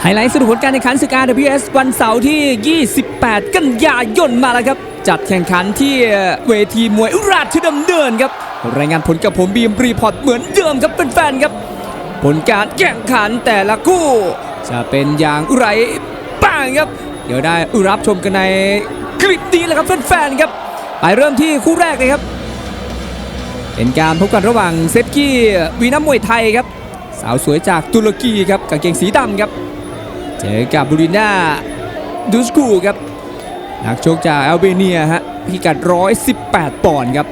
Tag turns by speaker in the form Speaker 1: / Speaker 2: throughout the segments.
Speaker 1: ไฮไลท์สรุปผลการแข่งขันศึก RWS วันเสาร์ที่ 28 กันยายนมาแล้วครับ จัดแข่งขันที่เวทีมวยราชดำเนินครับ รายงานผลกับผมบีมรีพอร์ตเหมือนเดิมครับเป็นแฟนๆครับ ผลการแข่งขันแต่ละคู่ จะเป็นอย่างไรบ้างครับ เดี๋ยวได้รับชมกันในคลิปนี้แหละครับแฟนๆครับ ไปเริ่มที่คู่แรกเลยครับ เป็นการพบกันระหว่างเซฟกี้วีนัมมวยไทยครับ สาวสวยจากตุรกีครับกางเกงสีดำครับ เจอกับบูริน่าดูสกูครับนักชกจากแอลเบเนียฮะพิกัด 118 ปอนด์ครับ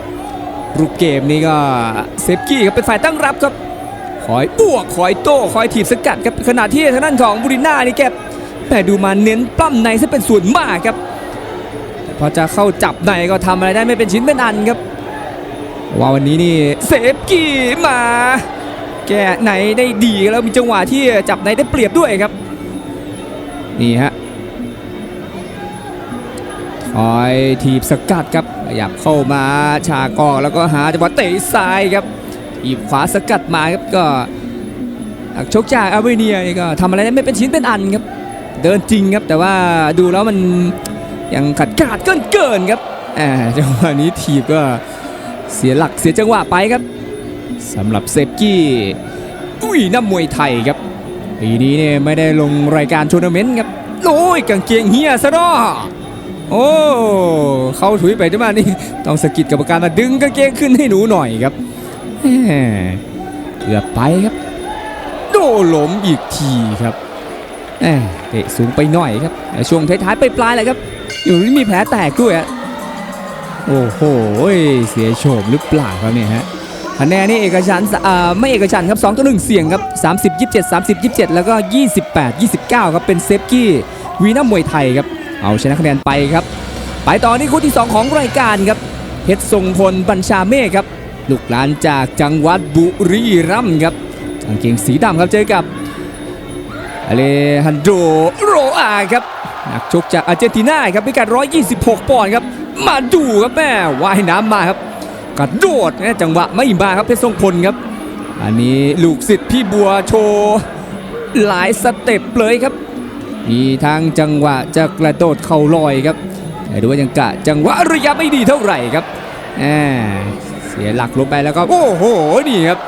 Speaker 1: รูปเกมนี้ก็เซฟกี้ครับเป็นฝ่ายตั้งรับครับคอยบวกคอยโต้คอยถีบสกัดครับขณะที่ทางด้านของบูริน่านี่แกแต่ดูมาเน้นปล้ำในซะเป็นส่วนมากครับพอจะเข้าจับในก็ทำอะไรได้ไม่เป็นชิ้นเป็นอันครับ ว่าวันนี้นี่เซฟกี้มา แกไหนได้ดีแล้วมีจังหวะที่จับไหนได้เปรียบด้วยครับ นี่ฮะคอยทีบสกัดครับขยับเข้ามาชากอกแล้วก็หาจังหวะเตะซ้ายครับทีบขวาสกัดมาครับก็ชกจากอาร์เวเนียนี่ก็ทำอะไรได้ไม่เป็นชิ้นเป็นอันครับ เดินจริงครับแต่ว่าดูแล้วมันยังขัดขาดเกินเกินครับจังหวะนี้ทีบก็เสียหลักเสียจังหวะไปครับสำหรับเซฟกี้อุ้ยน้ำมวยไทยครับ ปีนี้เนี่ยไม่ได้ลงรายการทัวร์นาเมนต์ครับโอ้ยกางเกงเฮียซะเนาะโอ้เข้าถุยไปที่มานี่ต้องสะกิดกรรมการมาดึงกางเกงขึ้นให้หนูหน่อยครับเกือบไปครับโดนล้มอีกทีครับเตะสูงไปหน่อยครับช่วงท้ายๆไปปลายเลยครับอยู่นี่มีแผลแตกด้วยอะโอ้โหเสียโฉมหรือเปล่าครับเนี่ยฮะ คะแนนนี่เอกฉันอ่าไม่เอกฉันครับ2ต่อ1เสียงครับ30 27 30 27 แล้วก็ 28 29 ครับเป็นเซฟกี้วีนัมมวยไทยครับเอาชนะคะแนนไปครับ ไปต่อที่คู่ที่ 2 ของรายการครับเพชรทรงพลบัญชาเมฆครับลูกหลานจากจังหวัดบุรีรัมย์ครับกางเกงสีดำครับเจอกับอเลฮันโดโรอาครับนักชกจากอาร์เจนตินาครับพิกัด 126 ปอนด์ครับมาดูครับแม่ว่ายน้ำมาครับ กระโดดนะจังหวะไม่มาครับเพชรทรงพลครับ อันนี้ลูกศิษย์พี่บัวโชว์หลายสเต็ปเลยครับ มีทางจังหวะจะกระโดดเข่าลอยครับแต่ดูว่ายังกะจังหวะระยะไม่ดีเท่าไหร่ครับแหมเสียหลักลงไปแล้วก็โอ้โหนี่ครับ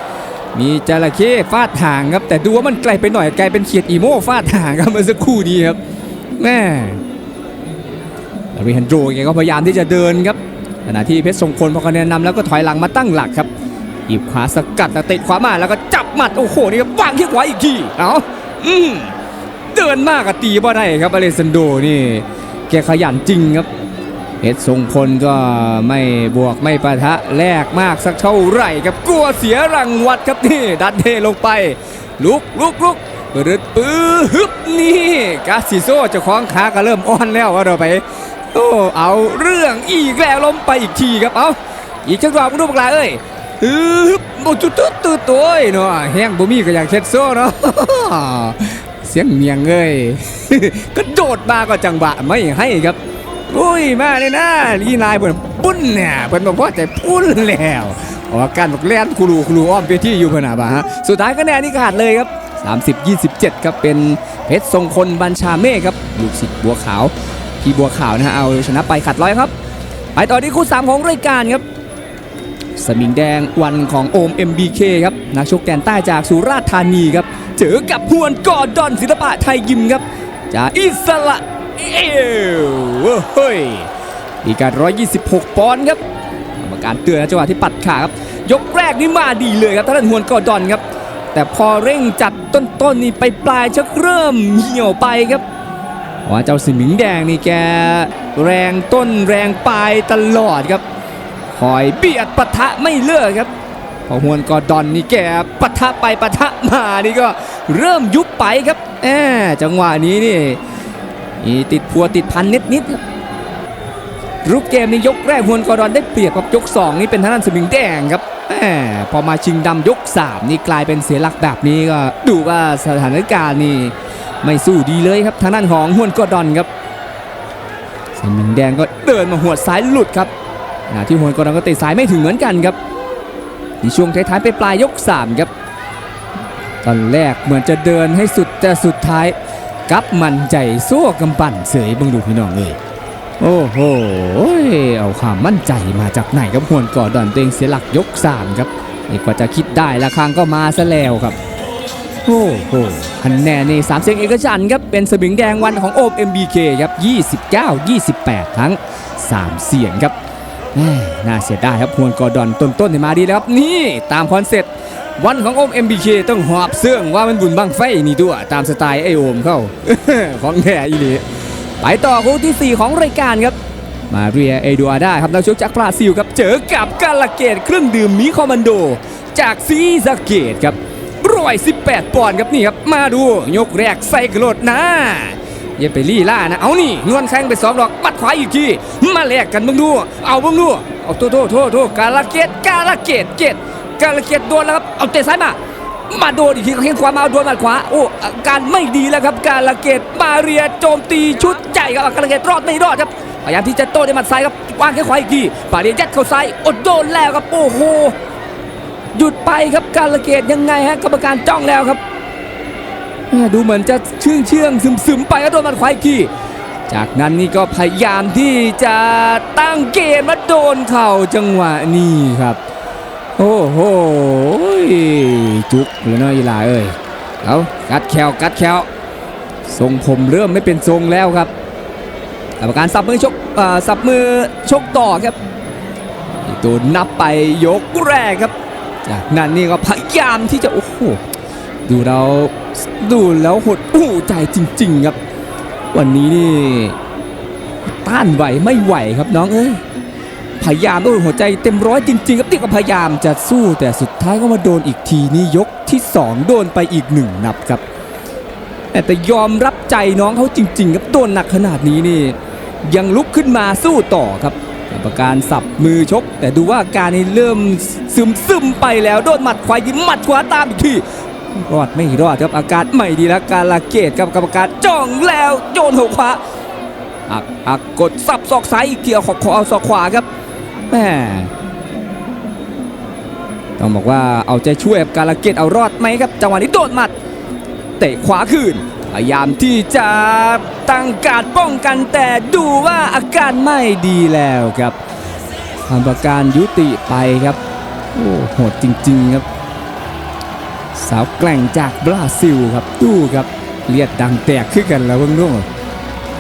Speaker 1: มีจระเข้ฟาดหางครับ แต่ดูว่ามันไกลไปหน่อยกลายเป็นเขียดอีโม่ฟาดหางครับเมื่อสักครู่นี้ครับแม่ลาริฮันโดแกก็พยายามที่จะเดินครับ ขณะที่เพชรทรงพลพอคะแนนนำแล้วก็ถอยหลังมาตั้งหลักครับหยิบขวาสกัดแล้วเตะขวามาแล้วก็จับหมัดโอ้โหนี่ครับวางที่ขวาอีกทีเอาอืมเดินมากอะตีบ่ได้ครับอเลซันโดนี่แกขยันจริงครับเพชรทรงพลก็ไม่บวกไม่ปะทะแลกมากสักเท่าไหร่ครับกลัวเสียรังวัดครับนี่ดันเทลงไป ลุกลุกลุกปืดปื้อฮึบนี่กาซิโซเจ้าของขาก็เริ่มอ่อนแล้วว่าเราไป โอ้เอาเรื่องอีกแล้วล้มไปอีกทีครับเอาอีกจังหวะมึงดูพวกเราเอ้ยฮึบโมจุดตุ๊ดตุ๊ดตัวเนาะแห้งบ่มีก็อยากเช็ดโซ่เนาะเสียงเมียงเอ้ยก็โดดมาก็จังหวะไม่ให้ครับอุ้ยมาเลยนะลีนายเพิ่นปุ้นเนี่ยเพิ่นบอกว่าใจปุ้นแล้วออกอาการบอกแล่นคูรูคูรูอ้อมไปที่อยู่พนนาบาฮะสุดท้ายคะแนนนี่ขาดเลยครับ 30 27 ครับเป็นเพชรทรงพลบัญชาเมฆครับลูกศิษย์บัวขาว พี่บัวขาวนะฮะเอาชนะไปขัดร้อยครับ ไปต่อที่คู่ 3 ของรายการครับ สมิงแดงวันของโอม MBK ครับนักชกแดนใต้จากสุราษฎร์ธานีครับเจอกับฮวนกอดอนศิลปะไทยยิมครับจากอิสระเอลเฮ้ยอีการ 126 ปอนด์ครับกรรมการเตือนนะจังหวะที่ปัดขาครับ ยกแรกนี่มาดีเลยครับท่านฮวนกอดอนครับ แต่พอเร่งจัดต้นๆนี่ไปปลายชักเริ่มเหี่ยวไปครับ ว่าเจ้าสมิงแดงนี่แกแรงต้นแรงปลายตลอดครับคอยเบียดปะทะไม่เลิกครับพอฮวนกอดอนนี่แกปะทะไปปะทะมานี่ก็เริ่มยุบไปครับแหมจังหวะนี้นี่มีติดพัวติดพันนิดๆครับรูปเกมนี้ยกแรกฮวนกอดอนได้เปรียบครับยก 2 นี่เป็นทางด้านสมิงแดงครับแหมพอมาชิงดำยก 3 นี่กลายเป็นเสียหลักแบบนี้ก็ดูว่าสถานการณ์นี่ ไม่สู้ดีเลยครับทางด้านของฮวนกอดอนครับสมิงแดงก็เดินมาหัวดซ้ายหลุดครับขณะที่ฮวนกอดอนก็เตะซ้ายไม่ถึงเหมือนกันครับในช่วงท้ายๆไปปลายยก3ครับตอนแรกเหมือนจะเดินให้สุดแต่สุดท้ายกลับมันใจสู้กำปั่นเสยบังดูพี่น้องเลยโอ้โหเอาความมั่นใจมาจากไหนครับหวนกอดอนตัวเองเสียหลักยกสามครับนี่กว่าจะคิดได้ละครั้งก็มาซะแล้วครับ โอ้โหคะแนนในสามเสียงเอกฉันครับ เป็นสมิงแดงวันของโอม MBK ครับ 29 28 ทั้ง 3 เสียงครับน่าเสียดายครับฮวนกอดอนต้นๆนี่มาดีแล้วครับ นี่ตามคอนเซ็ปต์วันของโอม MBK ต้องหอบเสื่องว่ามันบุญบังไฟนี่ด้วยตามสไตล์ไอโอมเข้า ของแท้อีหลีไปต่อคู่ที่ 4 ของรายการครับ มาเรียเอดูอาด้าครับนักชกจากบราซิลครับ เจอกับกาลาเกตเครื่องดื่มมีคอมมานโด จากซีสะเกตครับ ร้อยสิบแปดปอนด์ครับนี่ครับมาดูยกแรกใส่กระโดดนะอย่าไปลี่ล่านะ เอานี่ นวลแข้งไปสองดอกมัดขวาอีกที มาแลกกันเบ้างดู เอาเบ้างดู เอาโทษโทษโทษโทษกาลาเกตกาลาเกตเกตกาลาเกตโดนแล้วครับ เอาเตะซ้ายมา มาโดนอีกทีแข้งขวามาเอาโดนมัดขวา โอ้อาการไม่ดีแล้วครับ กาลาเกตมาเรียโจมตีชุดใหญ่ครับกาลาเกตรอดไม่รอดครับพยายามที่จะโต้ด้วยหมัดซ้ายครับวางแค่ขวาอีกทีปาเรียยัดเข้าซ้ายอดโดนแล้วครับโอ้โห หยุดไปครับการละเกตยังไงฮะกรรมการจ้องแล้วครับแม่ดูเหมือนจะเชื่องเชื่องซึมซึมไปก็โดนมัดขวาอีกทีจากนั้นนี่ก็พยายามที่จะตั้งเกมมาโดนเข่าจังหวะนี้ครับ โอ้โหจุกเลยเนาะอีลาเอ้ยเอากัดแควกัดแควทรงผมเริ่มไม่เป็นทรงแล้วครับกรรมการสับมือชกอสับมือชกต่อครับโดนนับไปยกแรกครับ จากนั้นนี่ก็พยายามที่จะโอ้โหดูเราดูแล้วหดหูใจจริง ๆ ครับ วันนี้นี่ต้านไหวไม่ไหวครับน้องเอ้ยพยายามด้วยหัวใจเต็มร้อยจริง ๆ ครับนี่ก็พยายามจะสู้แต่สุดท้ายก็มาโดนอีกทีนี่ยกที่สองโดนไปอีกหนึ่งนับครับแต่แต่ยอมรับใจน้องเขาจริง ๆ ครับโดนหนักขนาดนี้นี่ ยังลุกขึ้นมาสู้ต่อครับ กรรมการสับมือชก แต่ดูว่าการนี้เริ่มซึมซึมไปแล้วโดนหมัดขวายิงหมัดขวาตามอีกทีรอดไม่รอดครับอาการไม่ดีแล้วการลาเกตครับกรรมการจ้องแล้วโยนหัวขวาอักอักกดสับศอกซ้ายอีกทีเอาขอขอเอาศอกขวาครับแหมต้องบอกว่าเอาใจช่วยกับการลาเกตเอารอดไหมครับจังหวะนี้โดนหมัด เตะขวาคืน พยายามที่จะตั้งการดป้องกันแต่ดูว่าอาการไม่ดีแล้วครับทำประการยุติไปครับโอ้โหดจริง ๆครับ สาวแกร่งจากบราซิลครับดูครับเลียดดังแตกขึ้นกันแล้วเพิ่งรุ่ง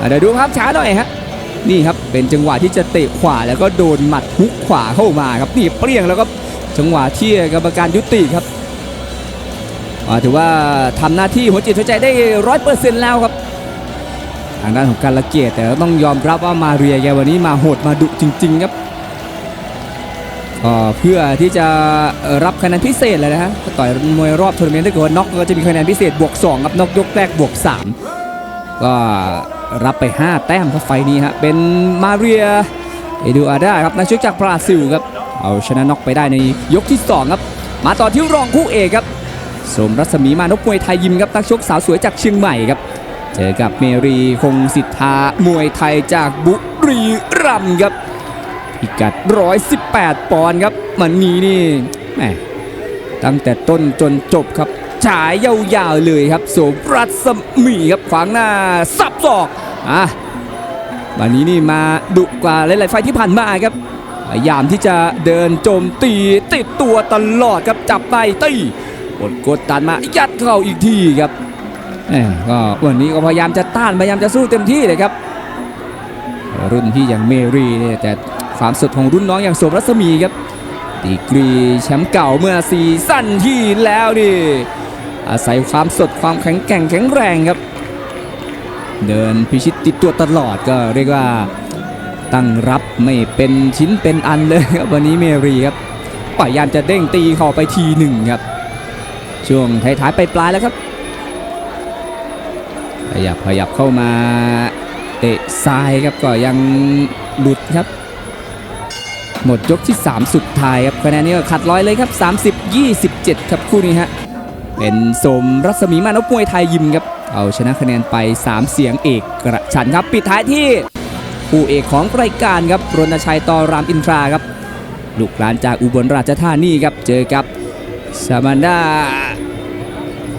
Speaker 1: เดี๋ยวดูภาพช้าหน่อยฮะนี่ครับเป็นจังหวะที่จะเตะขวาแล้วก็โดนหมัดฮุกขวาเข้ามาครับนี่เปรี้ยงแล้วก็จังหวะที่กรรมการยุติครับ ถือว่าทำหน้าที่หัวจิตหัวใจได้ร้อยเปอร์เซ็นต์แล้วครับ ทางด้านของการละเกียดแต่ก็ต้องยอมรับว่ามาเรียแกวันนี้มาโหดมาดุจริง ๆ ครับเพื่อที่จะรับคะแนนพิเศษเลยนะฮะต่อยมวยรอบทัวร์นาเมนต์ถ้าเกิดว่าน็อกก็จะมีคะแนนพิเศษบวก2ครับน็อกยกแรกบวก 3 ก็รับไป 5 แต้มครับไฟล์นี้ฮะเป็นมาเรียเอดูอาดาครับนักชกจากบราซิลครับเอาชนะน็อกไปได้ในยกที่สองครับ มาต่อที่รองคู่เอกครับ สมรัศมีมานพมวยไทยยิมครับนักชกสาวสวยจากเชียงใหม่ครับ เจอกับเมรีคงสิทธามวยไทยจากบุรีรัมย์ครับพิกัด 118 ปอนด์ครับมันนี้นี่แหมตั้งแต่ต้นจนจบครับฉายยาวๆเลยครับสมรัศมีครับขวางหน้าสับศอกอะวันนี้นี่มาดุกว่าหลายๆไฟที่ผ่านมาครับพยายามที่จะเดินโจมตีติดตัวตลอดครับจับในตี กดกดตันมายัดเข้าอีกทีครับก็วันนี้ก็พยายามจะต้านพยายามจะสู้เต็มที่เลยครับ รุ่นพี่อย่างเมรีเนี่ยแต่ความสดของรุ่นน้องอย่างสมรัศมีครับดีกรีแชมป์เก่าเมื่อซีซั่นที่แล้วนี่อาศัยความสดความแข็งแกร่งแข็งแรงครับ เดินพิชิตติดตัวตลอดก็เรียกว่าตั้งรับไม่เป็นชิ้นเป็นอันเลยครับวันนี้เมรีครับพยายามจะเด้งตีเข่าไปทีหนึ่งครับ ช่วงท้ายๆไปปลายแล้วครับ ขยับขยับเข้ามาเตะซ้ายครับก็ยังหลุดครับ หมดยกที่ 3 สุดท้ายครับคะแนนนี้ก็ขัดร้อยเลยครับ 30 27 ครับคู่นี้ฮะเป็นสมรัศมีมานพมวยไทยยิมครับ เอาชนะคะแนนไป 3 เสียงเอกกระชันครับปิดท้ายที่คู่เอกของรายการครับรณชัยต่อรามอินทราครับ ลูกหลานจากอุบลราชธานีครับ เจอกับซามันดา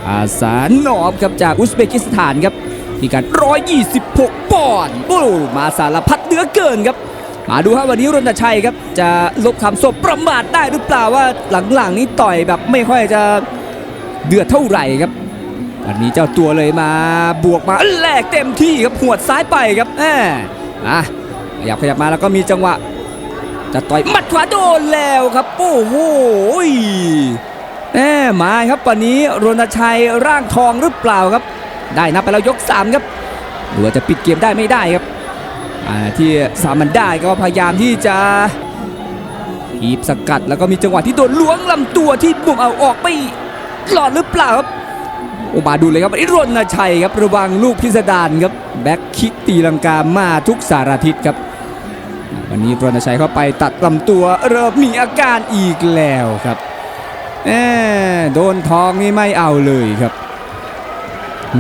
Speaker 1: อาสานนอบครับจากอุซเบกิสถานครับที่การ126 ปอนด์โอ้มาสารพัดเนื้อเกินครับ มาดูครับวันนี้รณชัยครับ จะลบคำศพประมาทได้หรือเปล่าว่าหลังๆ นี้ต่อยแบบไม่ค่อยจะเดือดเท่าไหร่ครับวันนี้เจ้าตัวเลยมาบวกมาแลกเต็มที่ครับหัวดซ้ายไปครับแหมอะขยับขยับมาแล้วก็มีจังหวะ จะต่อยหมัดขวาโดนแล้วครับ โอ้โห แหมมาครับวันนี้รณชัยร่างทองหรือเปล่าครับ ได้นับไปแล้วยก 3 ครับหรือว่าจะปิดเกมได้ไม่ได้ครับที่สามมันได้ก็พยายามที่จะหีบสกัดแล้วก็มีจังหวะที่โดนล้วงลำตัวที่บุ่มเอาออกไปหลอดหรือเปล่าครับโอมาดูเลยครับไอ้รณชัยครับระวังลูกพิสดารครับแบ็คคิกตีลังกามาทุกสารทิศครับ วันนี้รณชัยเข้าไปตัดลำตัวเริ่มมีอาการอีกแล้วครับ แหมโดนทองนี่ไม่เอาเลยครับ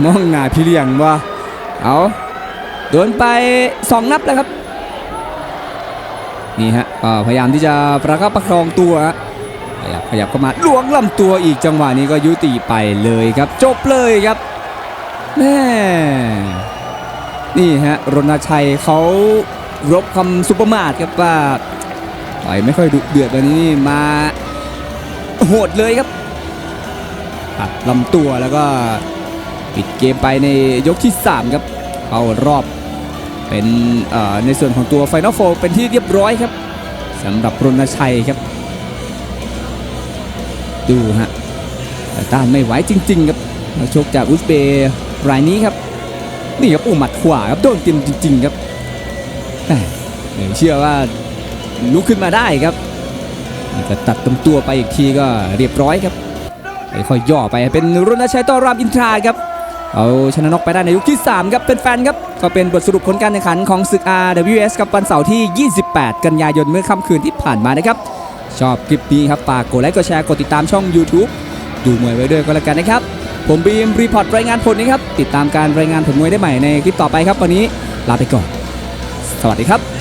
Speaker 1: มองหน้าพี่เลี้ยงว่าเอาโดนไปสองนับแล้วครับ นี่ฮะพยายามที่จะประคับประคองตัวขยับขยับเข้ามาล้วงลำตัวอีกจังหวะนี้ก็ยุติไปเลยครับ จบเลยครับแม่นี่ฮะรณชัยเขารบคำซุปเปอร์มาร์ทครับว่าต่อยไม่ค่อยดุเดือดวันนี้มา โหดเลยครับตัดลำตัวแล้วก็ปิดเกมไปในยกที่ 3 ครับเข้ารอบเป็นในส่วนของตัว Final Four เป็นที่เรียบร้อยครับสำหรับรณชัยครับ ดูฮะแต่ต้านไม่ไหวจริง ๆ ครับนักชกจากอุซเบย์รายนี้ครับ นี่ครับโอ้หมัดขวาครับโดนเต็มจริง ๆ ครับเชื่อว่าลุกขึ้นมาได้ครับ ก็ตัดตำตัวไปอีกทีก็เรียบร้อยครับค่อยย่อไปเป็นรุณชัยต่อรามอินทราครับเอาชนะนกไปได้ในยุคที่ 3 ครับเป็นแฟนครับ ก็เป็นบทสรุปผลการแข่งขันของศึก RWS กับวันเสาร์ที่ 28 กันยายนเมื่อค่ำคืนที่ผ่านมานะครับ ชอบคลิปนี้ครับฝากกดไลค์กดแชร์กดติดตามช่อง YouTube ดูมวยไว้ด้วยก็แล้วกันนะครับ ผมบีมรีพอร์ตรายงานผลนะครับ ติดตามการรายงานผลมวยได้ใหม่ในคลิปต่อไปครับ วันนี้ลาไปก่อน สวัสดีครับ